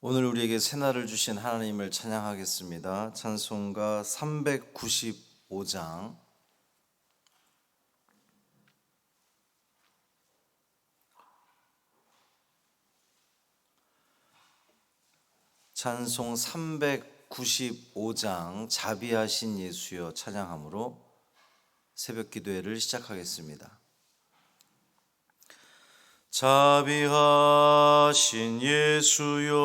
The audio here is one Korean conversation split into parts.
오늘 우리에게 새날을 주신 하나님을 찬양하겠습니다. 찬송가 395장 찬송 395장 자비하신 예수여 찬양함으로 새벽 기도회를 시작하겠습니다. 자비하신 예수여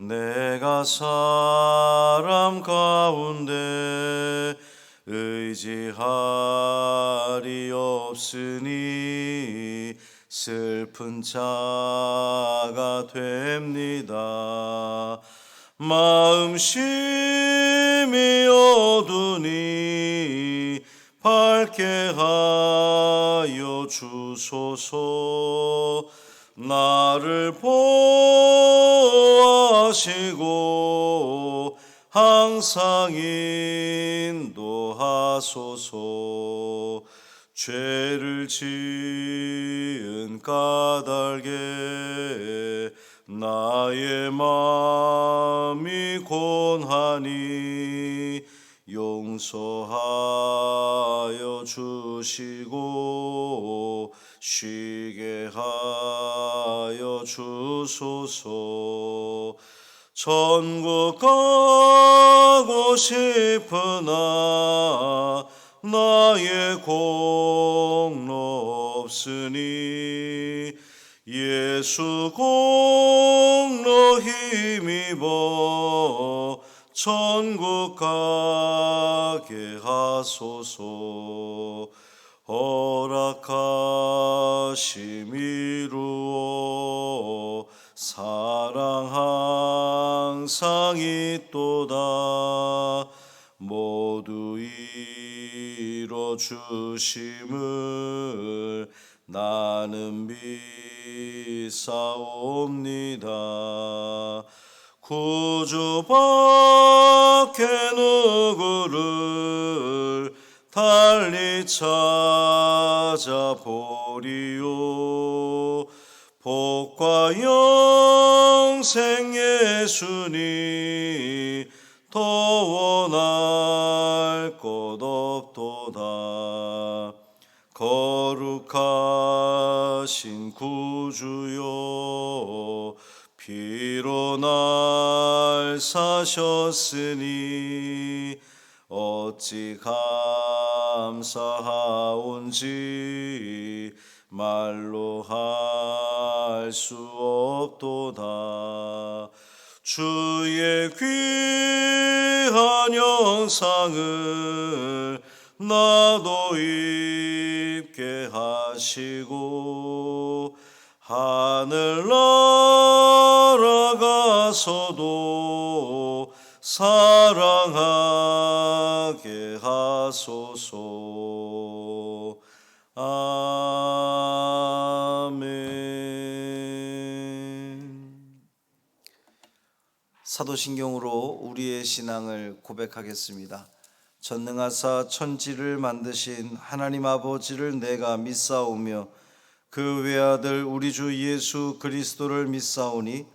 내가 사람 가운데 의지할이 없으니 슬픈 자가 됩니다. 마음 심이 어두니 밝게 하여 주소서. 나를 보호하시고 항상 인도하소서. 죄를 지은 까닭에 나의 마음이 곤하니 용서하여 주시고 쉬게 하여 주소서. 천국 가고 싶으나 나의 공로 없으니 예수 공로 힘입어 천국 가게 하소서. 허락하심 이루어 사랑 항상 있도다. 모두 이뤄 주심을 나는 믿사옵니다 구주밖에 누구를 달리 찾아보리요 복과 영생 예수니 더 원할 것 없도다. 거룩하신 구주여 피로 날 사셨으니 어찌 감사하온지 말로 할 수 없도다. 주의 귀한 영상을 나도 입게 하시고 하늘 날 아가서도 사랑하게 하소서 아멘 사도신경으로 우리의 신앙을 고백하겠습니다. 전능하사 천지를 만드신 하나님 아버지를 내가 믿사오며 그 외아들 우리 주 예수 그리스도를 믿사오니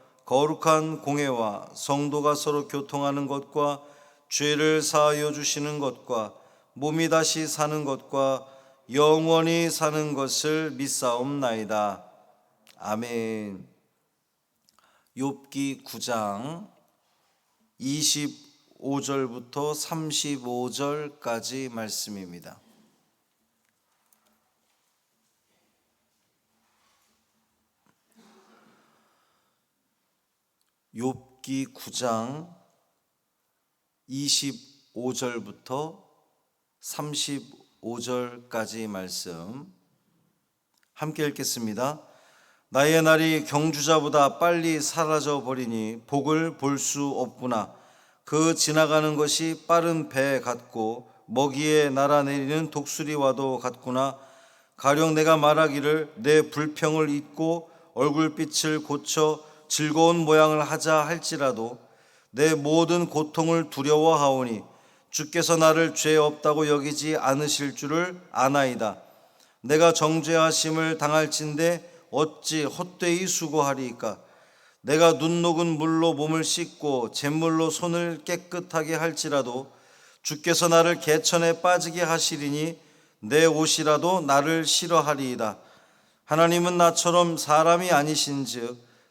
거룩한 공회와 성도가 서로 교통하는 것과 죄를 사하여 주시는 것과 몸이 다시 사는 것과 영원히 사는 것을 믿사옵나이다. 아멘. 욥기 9장 25절부터 35절까지 말씀입니다. 욥기 9장 25절부터 35절까지 말씀 함께 읽겠습니다. 나의 날이 경주자보다 빨리 사라져 버리니 복을 볼 수 없구나. 그 지나가는 것이 빠른 배 같고 먹이에 날아내리는 독수리와도 같구나 가령 내가 말하기를 내 불평을 잊고 얼굴빛을 고쳐 즐거운 모양을 하자 할지라도 내 모든 고통을 두려워하오니 주께서 나를 죄 없다고 여기지 않으실 줄을 아나이다. 내가 정죄하심을 당할진대 어찌 헛되이 수고하리이까. 내가 눈 녹은 물로 몸을 씻고 잿물로 손을 깨끗하게 할지라도 주께서 나를 개천에 빠지게 하시리니 내 옷이라도 나를 싫어하리이다. 하나님은 나처럼 사람이 아니신즉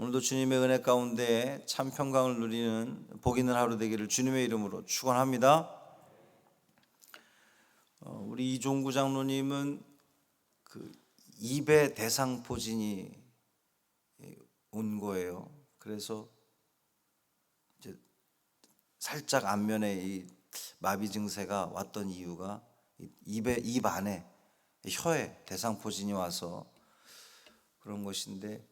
오늘도 주님의 은혜 가운데 참 평강을 누리는 복 있는 하루 되기를 주님의 이름으로 축원합니다. 어, 우리 이종구 장로님은 그 입의 대상포진이 온 거예요. 그래서 이제 살짝 안면에 이 마비 증세가 왔던 이유가 이 입에 입 안에 혀에 대상포진이 와서 그런 것인데 어,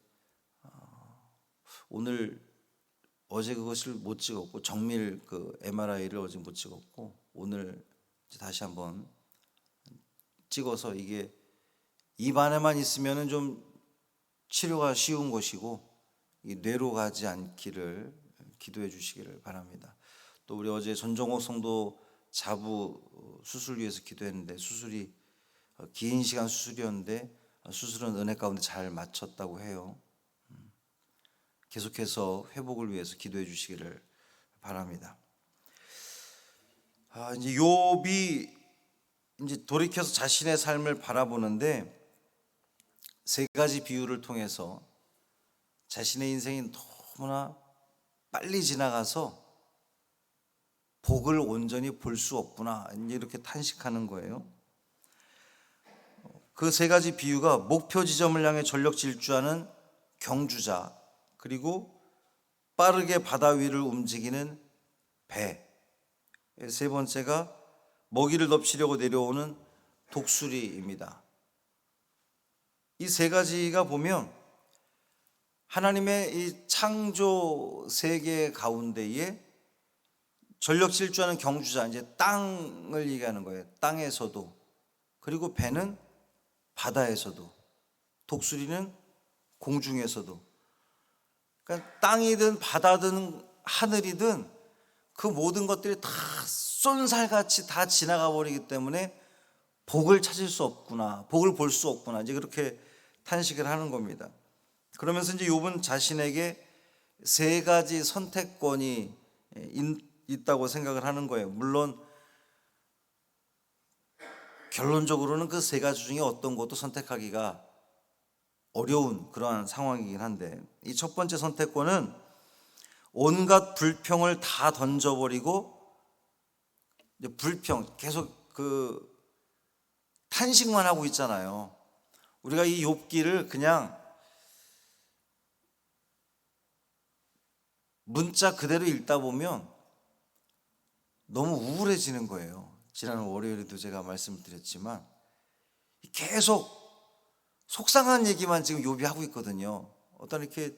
오늘 어제 그것을 못 찍었고 정밀 그 MRI를 어제 못 찍었고 오늘 다시 한번 찍어서 이게 입 안에만 있으면은 좀 치료가 쉬운 것이고 이 뇌로 가지 않기를 기도해 주시기를 바랍니다. 또 우리 어제 전정옥 성도 자부 수술 위해서 기도했는데 수술이 어, 긴 시간 수술이었는데 수술은 은혜 가운데 잘 마쳤다고 해요. 음, 계속해서 회복을 위해서 기도해 주시기를 바랍니다. 아, 이제 욥이 이제 돌이켜서 자신의 삶을 바라보는데 세 가지 비유를 통해서 자신의 인생이 너무나 빨리 지나가서 복을 온전히 볼 수 없구나 이렇게 탄식하는 거예요. 그 세 가지 비유가 목표 지점을 향해 전력 질주하는 경주자 그리고 빠르게 바다 위를 움직이는 배. 세 번째가 먹이를 덮치려고 내려오는 독수리입니다. 이 세 가지가 보면 하나님의 이 창조 세계 가운데에 전력 질주하는 경주자 이제 땅을 얘기하는 거예요. 땅에서도 그리고 배는 바다에서도 독수리는 공중에서도 그러니까 땅이든 바다든 하늘이든 그 모든 것들이 다 쏜살같이 다 지나가 버리기 때문에 복을 찾을 수 없구나. 복을 볼 수 없구나. 이제 그렇게 탄식을 하는 겁니다. 그러면서 이제 욥은 자신에게 세 가지 선택권이 있다고 생각을 하는 거예요. 물론 결론적으로는 그 세 가지 중에 어떤 것도 선택하기가 어려운 그러한 상황이긴 한데 이 첫 번째 선택권은 온갖 불평을 다 던져버리고 불평 계속 그 탄식만 하고 있잖아요. 우리가 이 욥기를 그냥 문자 그대로 읽다 보면 너무 우울해지는 거예요. 지난 월요일에도 제가 말씀을 드렸지만 계속 속상한 얘기만 지금 욥이 하고 있거든요. 어떤 이렇게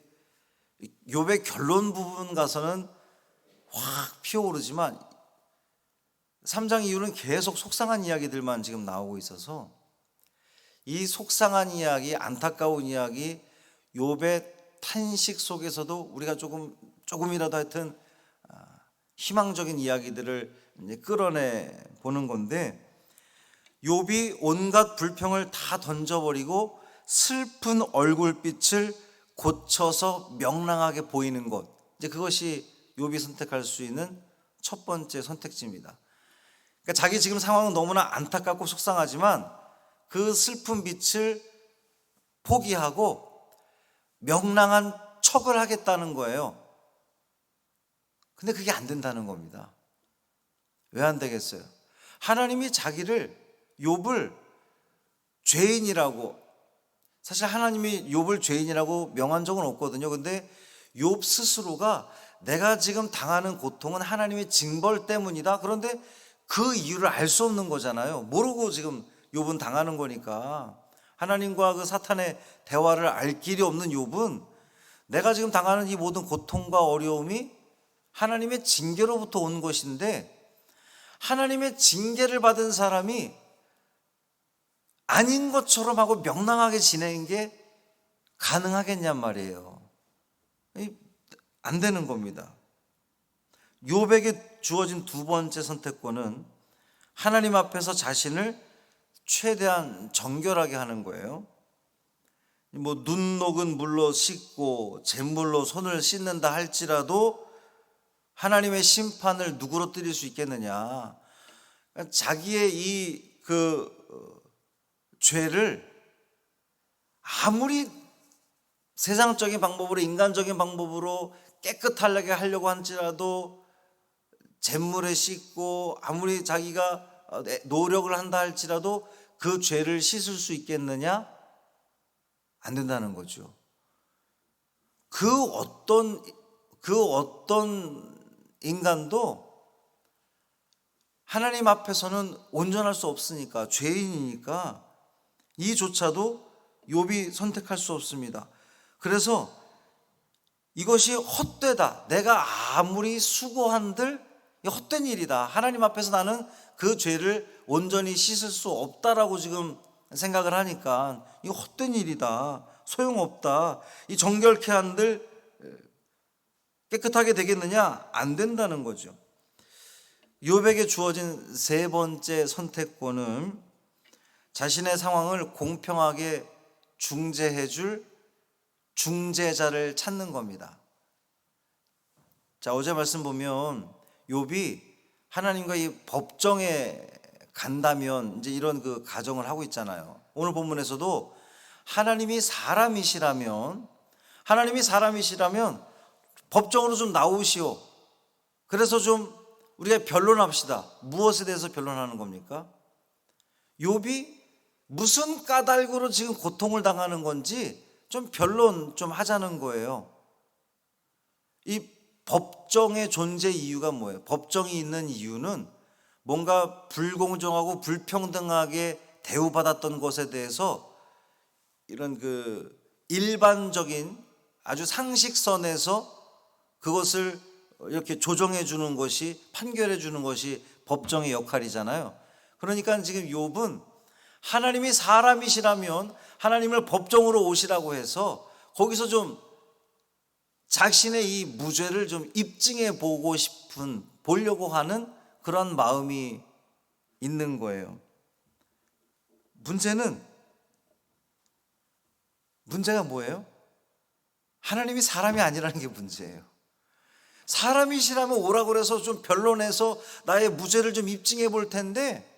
욥의 결론 부분 가서는 확 피어오르지만 3장 이후는 계속 속상한 이야기들만 지금 나오고 있어서 이 속상한 이야기, 안타까운 이야기, 욥의 탄식 속에서도 우리가 조금 조금이라도 하여튼 아, 희망적인 이야기들을 끌어내 보는 건데 욥이 온갖 불평을 다 던져버리고 슬픈 얼굴빛을 고쳐서 명랑하게 보이는 것 이제 그것이 욥이 선택할 수 있는 첫 번째 선택지입니다. 그러니까 자기 지금 상황은 너무나 안타깝고 속상하지만 그 슬픈 빛을 포기하고 명랑한 척을 하겠다는 거예요. 근데 그게 안 된다는 겁니다. 왜 안 되겠어요? 하나님이 자기를 욥을 죄인이라고 사실 하나님이 욥을 죄인이라고 명한 적은 없거든요. 근데 욥 스스로가 내가 지금 당하는 고통은 하나님의 징벌 때문이다. 그런데 그 이유를 알 수 없는 거잖아요. 모르고 지금 욥은 당하는 거니까 하나님과 그 사탄의 대화를 알 길이 없는 욥은 내가 지금 당하는 이 모든 고통과 어려움이 하나님의 징계로부터 온 것인데 하나님의 징계를 받은 사람이 아닌 것처럼 하고 명랑하게 지내는 게 가능하겠냔 말이에요. 이, 안 되는 겁니다. 요백에 주어진 두 번째 선택권은 하나님 앞에서 자신을 최대한 정결하게 하는 거예요. 뭐 눈 녹은 물로 씻고 잿물로 손을 씻는다 할지라도 하나님의 심판을 누구로 드릴 수 있겠느냐? 그러니까 자기의 이 그 죄를 아무리 세상적인 방법으로 인간적인 방법으로 깨끗하게 하려고 할지라도 잿물에 씻고 아무리 자기가 노력을 한다 할지라도 그 죄를 씻을 수 있겠느냐? 안 된다는 거죠. 그 어떤 그 어떤 인간도 하나님 앞에서는 온전할 수 없으니까 죄인이니까 이조차도 욥이 선택할 수 없습니다. 그래서 이것이 헛되다. 내가 아무리 수고한들 헛된 일이다. 하나님 앞에서 나는 그 죄를 온전히 씻을 수 없다라고 지금 생각을 하니까 이거 헛된 일이다. 소용없다. 이 정결케 한들 깨끗하게 되겠느냐? 안 된다는 거죠. 욥에게 주어진 세 번째 선택권은 자신의 상황을 공평하게 중재해 줄 중재자를 찾는 겁니다. 자, 어제 말씀 보면 욥이 하나님과 이 법정에 간다면 이제 이런 그 가정을 하고 있잖아요. 오늘 본문에서도 하나님이 사람이시라면 하나님이 사람이시라면 법정으로 좀 나오시오. 그래서 좀 우리가 변론합시다. 무엇에 대해서 변론하는 겁니까? 욥이 무슨 까닭으로 지금 고통을 당하는 건지 좀 변론 좀 하자는 거예요. 이 법정의 존재 이유가 뭐예요? 법정이 있는 이유는 뭔가 불공정하고 불평등하게 대우받았던 것에 대해서 이런 그 일반적인 아주 상식선에서 그것을 이렇게 조정해 주는 것이 판결해 주는 것이 법정의 역할이잖아요. 그러니까 지금 욥은 하나님이 사람이시라면 하나님을 법정으로 오시라고 해서 거기서 좀 자신의 이 무죄를 좀 입증해 보고 싶은 보려고 하는 그런 마음이 있는 거예요. 문제는 문제가 뭐예요? 하나님이 사람이 아니라는 게 문제예요. 사람이시라면 오라고 그래서 좀 변론해서 나의 무죄를 좀 입증해 볼 텐데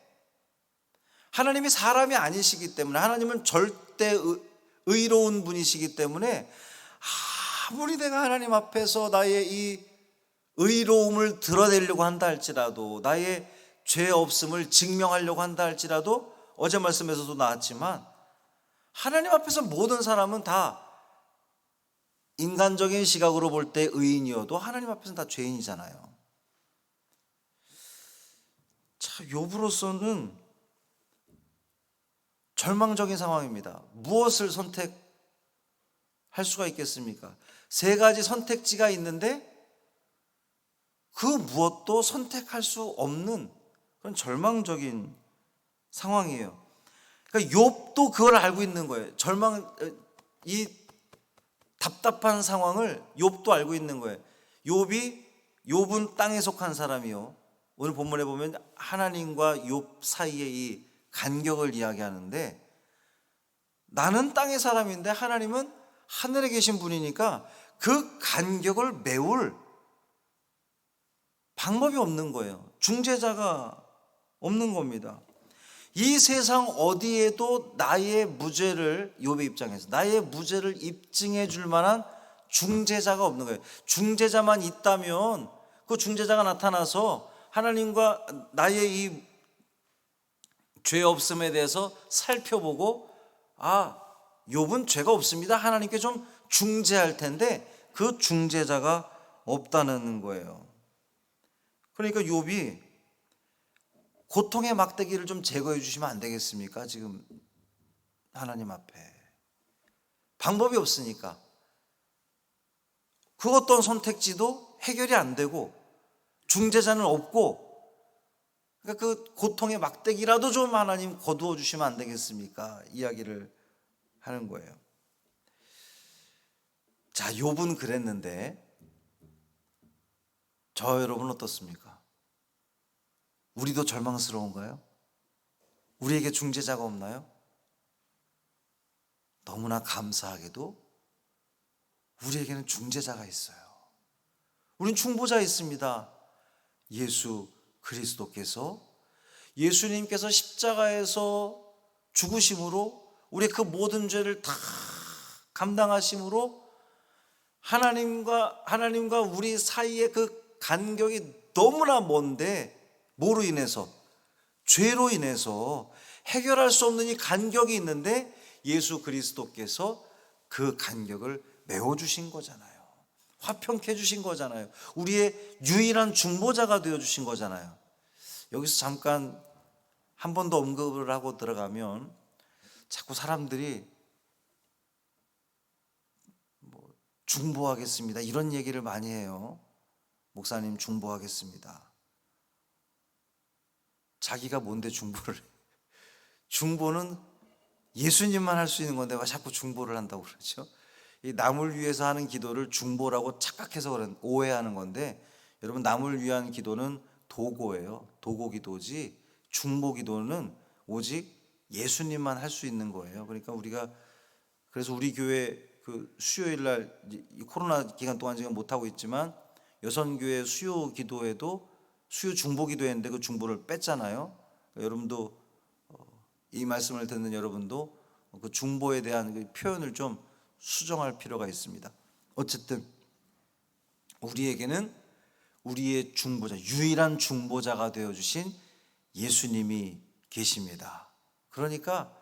하나님이 사람이 아니시기 때문에 하나님은 절대 의로운 분이시기 때문에 아무리 내가 하나님 앞에서 나의 이 의로움을 드러내려고 한다 할지라도 나의 죄 없음을 증명하려고 한다 할지라도 어제 말씀에서도 나왔지만 하나님 앞에서 모든 사람은 다 인간적인 시각으로 볼 때 의인이어도 하나님 앞에서는 다 죄인이잖아요. 자, 욥으로서는 절망적인 상황입니다. 무엇을 선택할 수가 있겠습니까? 세 가지 선택지가 있는데 그 무엇도 선택할 수 없는 그런 절망적인 상황이에요. 그러니까 욥도 그걸 알고 있는 거예요. 절망 이 답답한 상황을 욥도 알고 있는 거예요. 욥이 욥은 땅에 속한 사람이요. 오늘 본문에 보면 하나님과 욥 사이의 이 간격을 이야기하는데 나는 땅의 사람인데 하나님은 하늘에 계신 분이니까 그 간격을 메울 방법이 없는 거예요. 중재자가 없는 겁니다. 이 세상 어디에도 나의 무죄를 욥의 입장에서 나의 무죄를 입증해 줄 만한 중재자가 없는 거예요. 중재자만 있다면 그 중재자가 나타나서 하나님과 나의 이 죄 없음에 대해서 살펴보고 아 욥은 죄가 없습니다. 하나님께 좀 중재할 텐데 그 중재자가 없다는 거예요. 그러니까 욥이 고통의 막대기를 좀 제거해 주시면 안 되겠습니까? 지금 하나님 앞에 방법이 없으니까 그 어떤 선택지도 해결이 안 되고 중재자는 없고 그러니까 그 고통의 막대기라도 좀 하나님 거두어 주시면 안 되겠습니까? 이야기를 하는 거예요. 자, 욥은 그랬는데 저 여러분 어떻습니까? 우리도 절망스러운가요? 우리에게 중재자가 없나요? 너무나 감사하게도 우리에게는 중재자가 있어요. 우린 중보자 있습니다. 예수 그리스도께서 예수님께서 십자가에서 죽으심으로 우리 그 모든 죄를 다 감당하심으로 하나님과 하나님과 우리 사이의 그 간격이 너무나 먼데 뭐로 인해서 죄로 인해서 해결할 수 없는 이 간격이 있는데 예수 그리스도께서 그 간격을 메워 주신 거잖아요. 화평케 주신 거잖아요. 우리의 유일한 중보자가 되어 주신 거잖아요. 여기서 잠깐 한 번 더 언급을 하고 들어가면 자꾸 사람들이 뭐 중보하겠습니다. 이런 얘기를 많이 해요. 목사님 중보하겠습니다. 자기가 뭔데 중보를 해? 중보는 예수님만 할 수 있는 건데 왜 자꾸 중보를 한다고 그러죠? 이 남을 위해서 하는 기도를 중보라고 착각해서 그런 오해하는 건데 여러분 남을 위한 기도는 도고예요. 도고 기도지 중보 기도는 오직 예수님만 할 수 있는 거예요. 그러니까 우리가 그래서 우리 교회 그 수요일 날 코로나 기간 동안 지금 못 하고 있지만 여선교회 수요 기도에도 수요 중보 기도했는데 그 중보를 뺐잖아요. 그러니까 여러분도 어, 이 말씀을 듣는 여러분도 그 중보에 대한 그 표현을 좀 수정할 필요가 있습니다. 어쨌든 우리에게는 우리의 중보자, 유일한 중보자가 되어 주신 예수님이 계십니다. 그러니까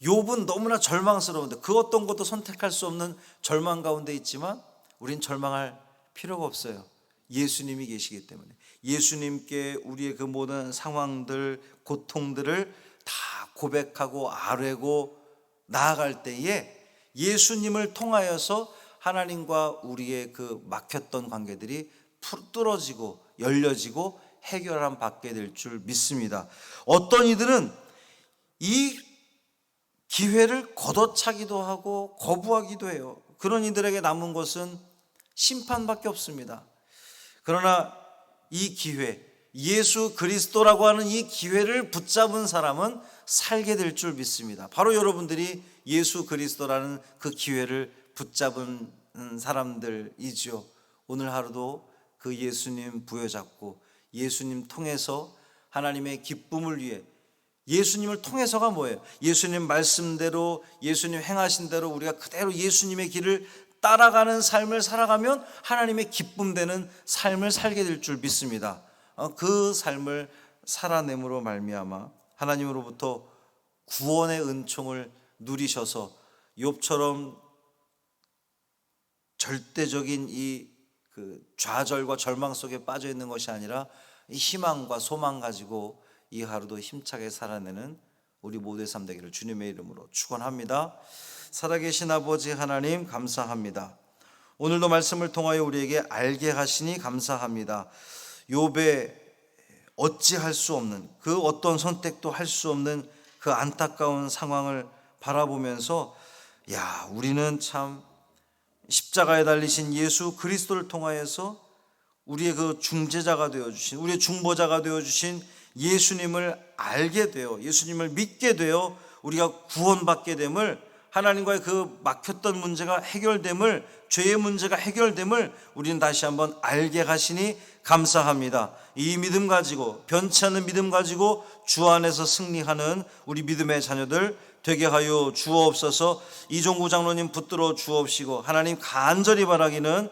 욥은 너무나 절망스러운데 그 어떤 것도 선택할 수 없는 절망 가운데 있지만 우린 절망할 필요가 없어요. 예수님이 계시기 때문에 예수님께 우리의 그 모든 상황들, 고통들을 다 고백하고 아뢰고 나아갈 때에 예수님을 통하여서 하나님과 우리의 그 막혔던 관계들이 뚫어지고 열려지고 해결함 받게 될 줄 믿습니다. 어떤 이들은 이 기회를 걷어차기도 하고 거부하기도 해요. 그런 이들에게 남은 것은 심판밖에 없습니다. 그러나 이 기회, 예수 그리스도라고 하는 이 기회를 붙잡은 사람은 살게 될 줄 믿습니다. 바로 여러분들이 예수 그리스도라는 그 기회를 붙잡은 사람들이죠. 오늘 하루도 그 예수님 부여잡고 예수님 통해서 하나님의 기쁨을 위해 예수님을 통해서가 뭐예요? 예수님 말씀대로 예수님 행하신 대로 우리가 그대로 예수님의 길을 따라가는 삶을 살아가면 하나님의 기쁨 되는 삶을 살게 될 줄 믿습니다. 어, 그 삶을 살아냄으로 말미암아 하나님으로부터 구원의 은총을 누리셔서 욥처럼 절대적인 이 그 좌절과 절망 속에 빠져 있는 것이 아니라 희망과 소망 가지고 이 하루도 힘차게 살아내는 우리 모두의 삶 되기를 주님의 이름으로 축원합니다. 살아계신 아버지 하나님 감사합니다. 오늘도 말씀을 통하여 우리에게 알게 하시니 감사합니다. 욥의 어찌할 수 없는 그 어떤 선택도 할 수 없는 그 안타까운 상황을 바라보면서 야, 우리는 참 십자가에 달리신 예수 그리스도를 통하여서 우리의 그 중재자가 되어 주신 우리의 중보자가 되어 주신 예수님을 알게 되어 예수님을 믿게 되어 우리가 구원받게 됨을 하나님과의 그 막혔던 문제가 해결됨을 죄의 문제가 해결됨을 우리는 다시 한번 알게 하시니 감사합니다. 이 믿음 가지고 변치 않는 믿음 가지고 주 안에서 승리하는 우리 믿음의 자녀들 되게 하여 주옵소서. 이종구 장로님 붙들어 주옵시고 하나님 간절히 바라기는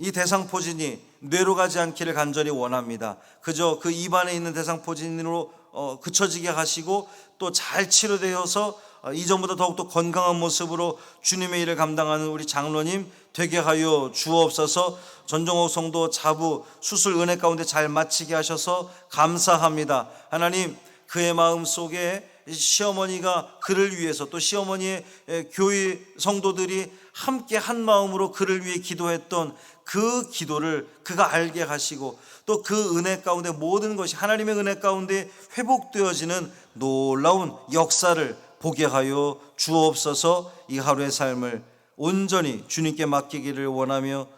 이 대상 포진이 뇌로 가지 않기를 간절히 원합니다. 그저 그 입안에 있는 대상 포진으로 어, 그쳐지게 하시고 또 잘 치료되어서 어, 이전보다 더욱더 건강한 모습으로 주님의 일을 감당하는 우리 장로님 되게 하여 주옵소서 전종옥 성도 자부 수술 은혜 가운데 잘 마치게 하셔서 감사합니다. 하나님 그의 마음 속에 시어머니가 그를 위해서 또 시어머니의 에, 교회 성도들이 함께 한 마음으로 그를 위해 기도했던 그 기도를 그가 알게 하시고 또 그 은혜 가운데 모든 것이 하나님의 은혜 가운데 회복되어지는 놀라운 역사를 보게 하여 주옵소서 이 하루의 삶을 온전히 주님께 맡기기를 원하며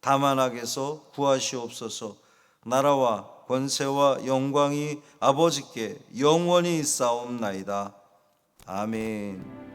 다만 악에서 구하시옵소서. 나라와 권세와 영광이 아버지께 영원히 있사옵나이다. 아멘